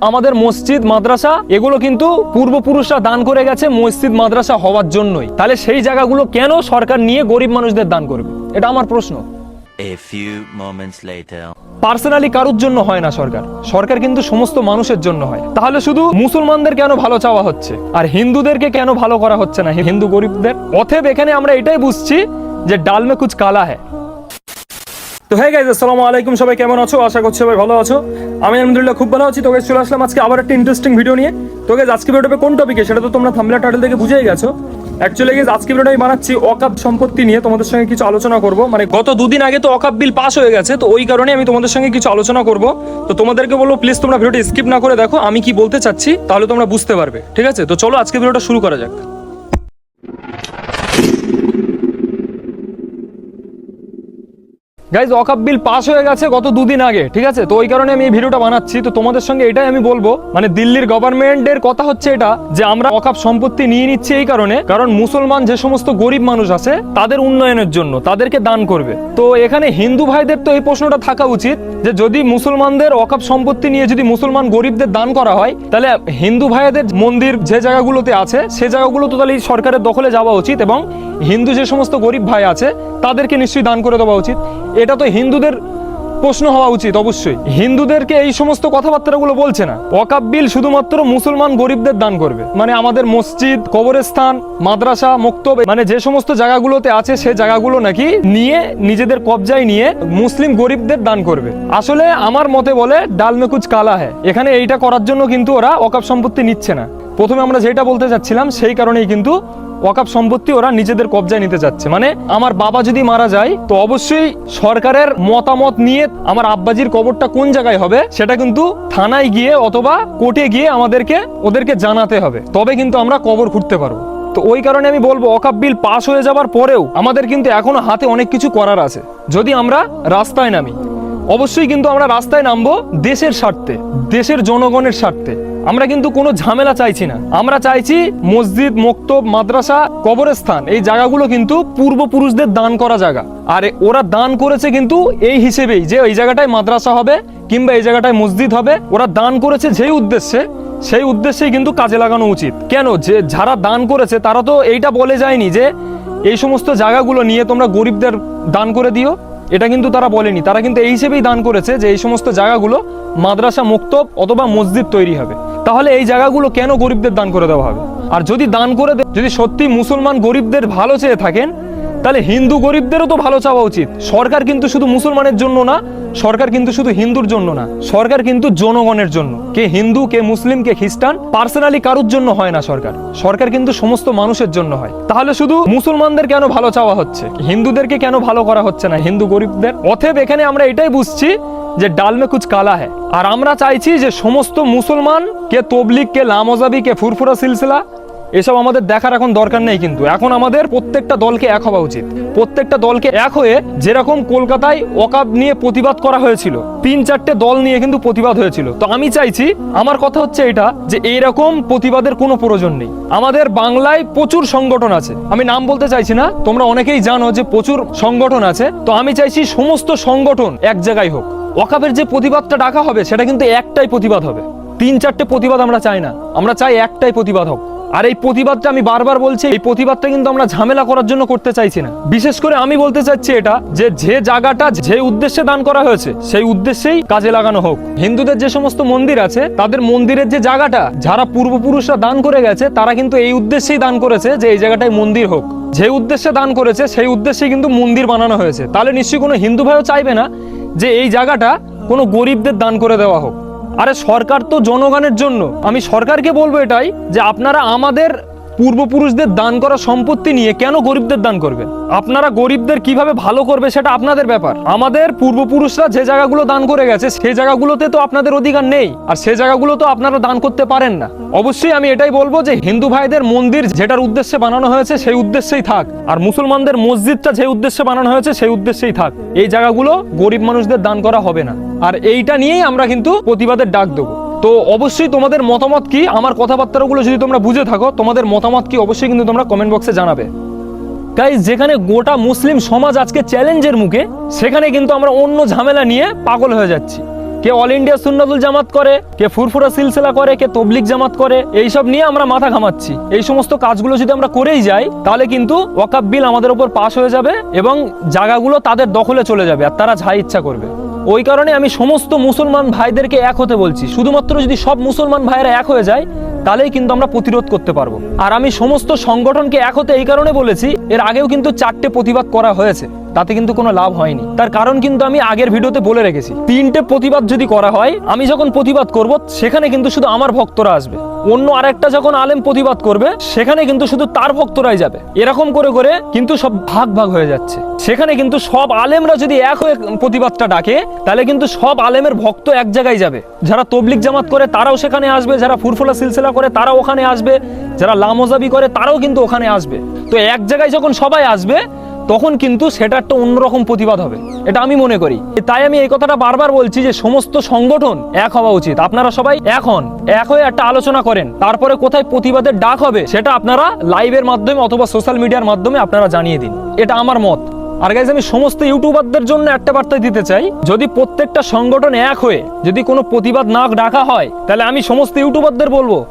আমাদের মসজিদ মাদ্রাসা এগুলো কিন্তু পূর্বপুরুষরা দান করে গেছে মসজিদ মাদ্রাসা হওয়ার জন্যই। তাহলে সেই জায়গাগুলো কেন সরকার নিয়ে গরিব মানুষদের দান করবে? এটা আমার প্রশ্ন. পার্সোনালি কারুর জন্য হয় না সরকার। সরকার কিন্তু সমস্ত মানুষের জন্য হয়। তাহলে শুধু মুসলমানদের কেন ভালো চাওয়া হচ্ছে? আর হিন্দুদেরকে কেন ভালো করা হচ্ছে না? হিন্দু গরিবদের? অথব এখানে আমরা এটাই বুঝছি যে ডাল মে কুচ কালা হ্যায়। তো হ্যাঁ গাইজ আসসালামু আলাইকুম। সবাই কেমন আছো? আশা করছি সবাই ভালো আছো। আমি আলহামদুলিল্লাহ খুব ভালো আছি। তো চলে আসলাম আজকে আবার একটা ইন্টারেস্টিং ভিডিও নিয়ে। তো গাইজ আজকে ভিডিওটা কোন টপিকে সেটা তো তোমরা থামলা টাইটেল থেকে বুঝেই গেছো। অ্যাকচুয়ালি গাইজ আজকে ভিডিওটা আমি বানাচ্ছি অকাপ সম্পত্তি নিয়ে। তোমাদের সঙ্গে কিছু আলোচনা করব। মানে গত দুদিন আগে তো অকাপ বিল পাস হয়ে গেছে। তো ওই কারণে আমি তোমাদের সঙ্গে কিছু আলোচনা করব। তো তোমাদেরকে বলব প্লিজ তোমরা ভিডিওটা স্কিপ না করে দেখো। আমি কি বলতে চাচ্ছি, তাহলে তোমরা বুঝতে পারবে। ঠিক আছে? তো চলো আজকে ভিডিওটা শুরু করা যাক। গাইজ অকাপ বিল পাস হয়ে গেছে গত দুদিন আগে, ঠিক আছে? তো ওই কারণে আমি এই ভিডিওটা বানাচ্ছি। তো তোমাদের সঙ্গে এটাই আমি বলব। মানে দিল্লির গভর্নমেন্টের কথা হচ্ছে এটা, যে আমরা অকাপ সম্পত্তি নিয়ে নিচ্ছি এই কারণে, কারণ মুসলমান যে সমস্ত গরিব মানুষ আছে, তাদের উন্নয়নের জন্য, তাদেরকে দান করবে। তো এখানে হিন্দু ভাইদের তো এই প্রশ্নটা থাকা উচিত, যে যদি মুসলমানদের অকাপ সম্পত্তি নিয়ে যদি মুসলমান গরিবদের দান করা হয়, তাহলে হিন্দু ভাইদের মন্দির যে জায়গাগুলোতে আছে, সে জায়গাগুলো তো তাহলে সরকারের দখলে যাওয়া উচিত এবং হিন্দু যে সমস্ত গরিব ভাই আছে, তাদেরকে নিশ্চয়ই দান করে দেওয়া উচিত। এটা তো হিন্দুদের প্রশ্ন হওয়া উচিত, অবশ্যই। হিন্দুদেরকে এই সমস্ত কথাবার্তাগুলো বলছে না। ওয়াকাব বিল শুধুমাত্র মুসলমান গরিবদের দান করবে। মানে আমাদের মসজিদ, কবরস্থান, মাদ্রাসা, মুক্তব মানে যে সমস্ত জায়গাগুলোতে আছে সে জায়গাগুলো নাকি নিয়ে, নিজেদের কবজায় নিয়ে মুসলিম গরিবদের দান করবে। আসলে আমার মতে বলে, ডাল মে কুচ কালা হ্যায় এখানে এইটা করার জন্য কিন্তু ওরা ওয়াকাব সম্পত্তি নিচ্ছে না। প্রথমে আমরা যেটা বলতে চাচ্ছিলাম, সেই কারণেই কিন্তু ওয়াকাপ সম্পত্তি ওরা নিজেদের কবজায় নিতে চাচ্ছে মানে আমার বাবা যদি মারা যায়, তো অবশ্যই সরকারের মতামত নিয়ে আমার আব্বাজির কবরটা কোন জায়গায় হবে, সেটা কিন্তু থানায় গিয়ে অথবা কোর্টে গিয়ে আমাদেরকে, ওদেরকে জানাতে হবে। তবে কিন্তু আমরা কবর খুঁড়তে পারব। তো ওই কারণে আমি বলব অকাপ বিল পাস হয়ে যাবার পরেও আমাদের কিন্তু এখনও হাতে অনেক কিছু করার আছে। যদি আমরা রাস্তায় নামি, অবশ্যই কিন্তু আমরা রাস্তায় নামবো দেশের স্বার্থে, দেশের জনগণের স্বার্থে। আমরা কিন্তু কোনো ঝামেলা চাইছি না। আমরা চাইছি মসজিদ, মক্তব, মাদ্রাসা, কবরস্থান, এই জায়গাগুলো কিন্তু পূর্বপুরুষদের দান করা জায়গা। আর ওরা দান করেছে কিন্তু এই হিসেবেই যে এই জায়গাটায় মাদ্রাসা হবে কিংবা এই জায়গাটায় মসজিদ হবে, ওরা দান করেছে যেই উদ্দেশ্যে, সেই উদ্দেশ্যেই কিন্তু কাজে লাগানো উচিত। কেন? যে যারা দান করেছে, তারা তো এইটা বলে যায়নি যে এই সমস্ত জায়গাগুলো নিয়ে তোমরা গরিবদের দান করে দিও। এটা কিন্তু তারা বলেনি। তারা কিন্তু এই হিসেবেই দান করেছে যে এই সমস্ত জায়গাগুলো মাদ্রাসা, মুক্তব অথবা মসজিদ তৈরি হবে। তাহলে এই জায়গাগুলো কেন গরিবদের দান করে দেওয়া হবে? আর যদি দান করে যদি সত্যি মুসলমান গরিবদের ভালো চেয়ে থাকেন, তাহলে হিন্দু গরিবদেরও তো ভালো চাওয়া উচিত। সরকার কিন্তু শুধু মুসলমানের জন্য না, সরকার কিন্তু শুধু হিন্দুর জন্য না, সরকার কিন্তু জনগণের জন্য। কে হিন্দু, কে মুসলিম, কে খ্রিস্টান, পার্সোনালি কারুর জন্য হয় না সরকার। সরকার কিন্তু সমস্ত মানুষের জন্য হয়। তাহলে শুধু মুসলমানদের কেন ভালো চাওয়া হচ্ছে? হিন্দুদেরকে কেন ভালো করা হচ্ছে না হিন্দু গরিবদের? অথব এখানে আমরা এটাই বুঝছি যে ডাল মে কুচ কালা হ্যায়। আর আমরা চাইছি যে সমস্ত মুসলমান কে তবলিক কে লামজাবি কে ফুরফুরা সিলসিলা, এসব আমাদের দেখার এখন দরকার নেই কিন্তু। এখন আমাদের প্রত্যেকটা দলকে এক হওয়া উচিত। প্রত্যেকটা দলকে এক হয়ে যেরকম কলকাতায় ওকাব নিয়ে প্রতিবাদ করা হয়েছিল, তিন চারটে দল নিয়ে কিন্তু প্রতিবাদ হয়েছিল। তো আমি চাইছি, আমার কথা হচ্ছে এটা, যে এইরকম প্রতিবাদের কোনো প্রয়োজন নেই। আমাদের বাংলায় প্রচুর সংগঠন আছে। আমি নাম বলতে চাইছি না, তোমরা অনেকেই জানো যে প্রচুর সংগঠন আছে। তো আমি চাইছি সমস্ত সংগঠন এক জায়গায় হোক। ওকাবের যে প্রতিবাদটা ডাকা হবে, সেটা কিন্তু একটাই প্রতিবাদ হবে। তিন চারটে প্রতিবাদ আমরা চাই না। আমরা চাই একটাই প্রতিবাদ হোক। আর এই প্রতিবাদটা আমি বারবার বলছি, এই প্রতিবাদটা কিন্তু আমরা ঝামেলা করার জন্য করতে চাইছি না। বিশেষ করে আমি বলতে চাচ্ছি এটা, যে যে জায়গাটা, যে উদ্দেশ্যে দান করা হয়েছে, সেই উদ্দেশ্যেই কাজে লাগানো হোক। হিন্দুদের যে সমস্ত মন্দির আছে, তাদের মন্দিরের যে জায়গাটা, যারা পূর্বপুরুষরা দান করে গেছে, তারা কিন্তু এই উদ্দেশ্যেই দান করেছে যে এই জায়গাটায় মন্দির হোক। যে উদ্দেশ্যে দান করেছে, সেই উদ্দেশ্যে কিন্তু মন্দির বানানো হয়েছে। তাহলে নিশ্চয়ই কোনো হিন্দু ভাইও চাইবে না যে এই জায়গাটা কোনো গরিবদের দান করে দেওয়া হোক। আরে সরকার তো জনগণের জন্য। আমি সরকারকে বলব এটাই যে আপনারা আমাদের পূর্বপুরুষদের দান করা সম্পত্তি নিয়ে কেন গরিবদের দান করবেন আপনারা গরিবদের কীভাবে ভালো করবে সেটা আপনাদের ব্যাপার। আমাদের পূর্বপুরুষরা যে জায়গাগুলো দান করে গেছে, সেই জায়গাগুলোতে তো আপনাদের অধিকার নেই, আর সেই জায়গাগুলো তো আপনারা দান করতে পারেন না। অবশ্যই আমি এটাই বলব যে হিন্দু ভাইদের মন্দির যেটার উদ্দেশ্যে বানানো হয়েছে, সেই উদ্দেশ্যেই থাক। আর মুসলমানদের মসজিদটা যে উদ্দেশ্যে বানানো হয়েছে, সেই উদ্দেশ্যেই থাক। এই জায়গাগুলো গরিব মানুষদের দান করা হবে না। আর এইটা নিয়েই আমরা কিন্তু প্রতিবাদের ডাক দেবো। তো অবশ্যই তোমাদের মতামত কি? আমার কথাবার্তাগুলো যদি তোমরা বুঝে থাকো, তোমাদের মতামত কি অবশ্যই কিন্তু তোমরা কমেন্ট বক্সে জানাবে। গাইজ যেখানে গোটা মুসলিম সমাজ আজকে চ্যালেঞ্জের মুখে, সেখানে কিন্তু আমরা অন্য ঝামেলা নিয়ে পাগল হয়ে যাচ্ছি। কে অল ইন্ডিয়া সুন্নাতুল জামাত করে, কে ফুরফুরা সিলসিলা করে, কে তবলিক জামাত করে, এইসব নিয়ে আমরা মাথা ঘামাচ্ছি। এই সমস্ত কাজগুলো যদি আমরা করেই যাই, তাহলে কিন্তু ওয়াকাব বিল আমাদের উপর পাশ হয়ে যাবে এবং জায়গাগুলো তাদের দখলে চলে যাবে, আর তারা যা ইচ্ছা করবে। ওই কারণে আমি সমস্ত মুসলমান ভাইদেরকে এক হতে বলছি। শুধুমাত্র যদি সব মুসলমান ভাইয়েরা এক হয়ে যায়, তাহলেই কিন্তু আমরা প্রতিরোধ করতে পারব। আর আমি সমস্ত সংগঠনকে এক হতে এই কারণে বলেছি, এর আগেও কিন্তু চারটে প্রতিবাদ করা হয়েছে। তাতে কিন্তু কোনো লাভ হয়নি। তার কারণ কিন্তু আমি আগের ভিডিওতে বলে রেখেছি। তিনটে প্রতিবাদ যদি করা হয়, আমি যখন প্রতিবাদ করব, সেখানে কিন্তু শুধু আমার ভক্তরা আসবে। অন্য আরেকটা যখন আলেম প্রতিবাদ করবে, সেখানে কিন্তু শুধু তার ভক্তরাই যাবে। এরকম করে করে কিন্তু সব ভাগ ভাগ হয়ে যাচ্ছে। সেখানে কিন্তু সব আলেমরা যদি এক হয়ে প্রতিবাদটা ডাকে, তাহলে কিন্তু সব আলেমের ভক্ত এক জায়গায় যাবে। যারা তবলিক জামাত করে, তারাও সেখানে আসবে। যারা ফুরফুলা সিলসিলা করে, তারাও ওখানে আসবে। যারা লামোজাবি করে, তারাও কিন্তু ওখানে আসবে। তো এক জায়গায় যখন সবাই আসবে তখন কিন্তু সেটা একটা অন্যরকম প্রতিবাদ হবে। এটা আমি মনে করি। তাই আমি এই কথাটা বারবার বলছি যে সমস্ত সংগঠন এক হওয়া উচিত। আপনারা সবাই এক হন। এক হয়ে একটা আলোচনা করেন। তারপরে কোথায় প্রতিবাদের ডাক হবে সেটা আপনারা লাইভের মাধ্যমে অথবা সোশ্যাল মিডিয়ার মাধ্যমে আপনারা জানিয়ে দিন। এটা আমার মত। আর গাইজ আমি সমস্ত ইউটিউবারদের জন্য একটা বার্তা দিতে চাই। যদি প্রত্যেকটা সংগঠন এক হয়ে যদি কোনো প্রতিবাদ না ডাকা হয়, তাহলে আমি সমস্ত ইউটিউবারদের বলব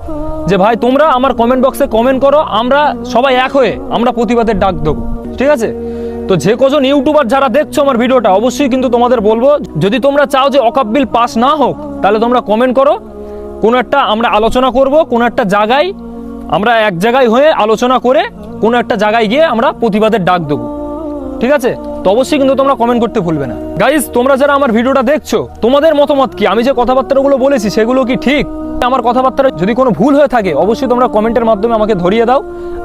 যে, ভাই, তোমরা আমার কমেন্ট বক্সে কমেন্ট করো। আমরা সবাই এক হয়ে আমরা প্রতিবাদের ডাক দেবো। ঠিক আছে? তো যে কজন ইউটিউবার যারা দেখছ আমার ভিডিওটা, অবশ্যই কিন্তু তোমাদের বলব, যদি তোমরা চাও যে অকাপ বিল পাস না হোক, তাহলে তোমরা কমেন্ট করো। কোনো একটা আমরা আলোচনা করব, কোনো একটা জায়গায় আমরা এক জায়গায় হয়ে আলোচনা করে, কোনো একটা জায়গায় গিয়ে আমরা প্রতিবাদের ডাক দেবো। ঠিক আছে? তো অবশ্যই কিন্তু তোমরা কমেন্ট করতে ভুলবে না। গাইজ তোমরা যারা আমার ভিডিওটা দেখছ, তোমাদের মতামত কি? আমি যে কথাবার্তাগুলো বলেছি, সেগুলো কি ঠিক? আমার কথাবার্তার যদি কোনো ভুল হয়ে থাকে, অবশ্যই তোমরা কমেন্টের মাধ্যমে আমাকে ধরিয়ে দাও।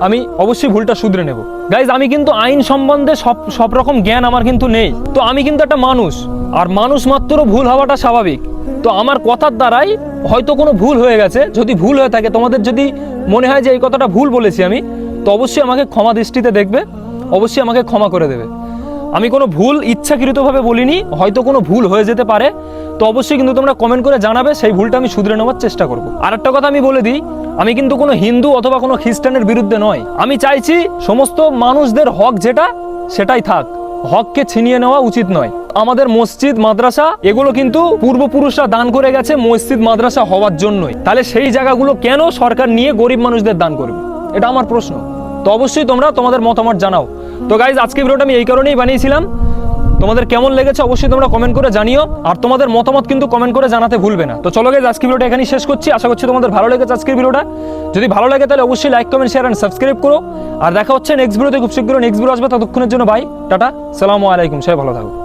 আমি অবশ্যই ভুলটা শুধরে নেব। গাইজ আমি কিন্তু আইন সম্বন্ধে সব সব রকম জ্ঞান আমার কিন্তু নেই। তো আমি কিন্তু একটা মানুষ, আর মানুষ মাত্র ভুল হওয়াটা স্বাভাবিক। তো আমার কথার দ্বারাই হয়তো কোনো ভুল হয়ে গেছে। যদি ভুল হয়ে থাকে, তোমাদের যদি মনে হয় যে এই কথাটা ভুল বলেছি আমি, তো অবশ্যই আমাকে ক্ষমা দৃষ্টিতে দেখবে, অবশ্যই আমাকে ক্ষমা করে দেবে। আমি কোনো ভুল ইচ্ছাকৃতভাবে বলিনি, হয়তো কোনো ভুল হয়ে যেতে পারে, তো অবশ্যই কিন্তু তোমরা কমেন্ট করে জানাবে, সেই ভুলটা আমি শুধরে নেওয়ার চেষ্টা করব। আর একটা কথা আমি বলে দিই, আমি কিন্তু কোনো হিন্দু অথবা কোনো খ্রিস্টানের বিরুদ্ধে নয়। আমি চাইছি সমস্ত মানুষদের হক যেটা, সেটাই থাক। হককে ছিনিয়ে নেওয়া উচিত নয়। আমাদের মসজিদ, মাদ্রাসা, এগুলো কিন্তু পূর্বপুরুষরা দান করে গেছে মসজিদ, মাদ্রাসা হওয়ার জন্যই। তাহলে সেই জায়গাগুলো কেন সরকার নিয়ে গরিব মানুষদের দান করবে? এটা আমার প্রশ্ন। তো অবশ্যই তোমরা তোমাদের মতামত জানাও। তো গাইজ আজকে ভিডিওটা আমি এই কারণেই বানিয়েছিলাম। তোমাদের কেমন লেগেছে অবশ্যই তোমরা কমেন্ট করে জানিও। আর তোমাদের মতামত কিন্তু কমেন্ট করে জানাতে ভুলবে না। তো চলো গাইজ আজকে ভিডিওটা এখানেই শেষ করছি। আশা করছি তোমাদের ভালো লেগেছে আজকের ভিডিওটা। যদি ভালো লাগে তাহলে অবশ্যই like comment share and subscribe করো। আর দেখা হচ্ছে নেক্সট ভিডিওতে খুব শীঘ্র নেক্সট ভিডিও আসবে। ততক্ষণের জন্য বাই টাটা, সালামু আলাইকুম, সবাই ভালো থাকো।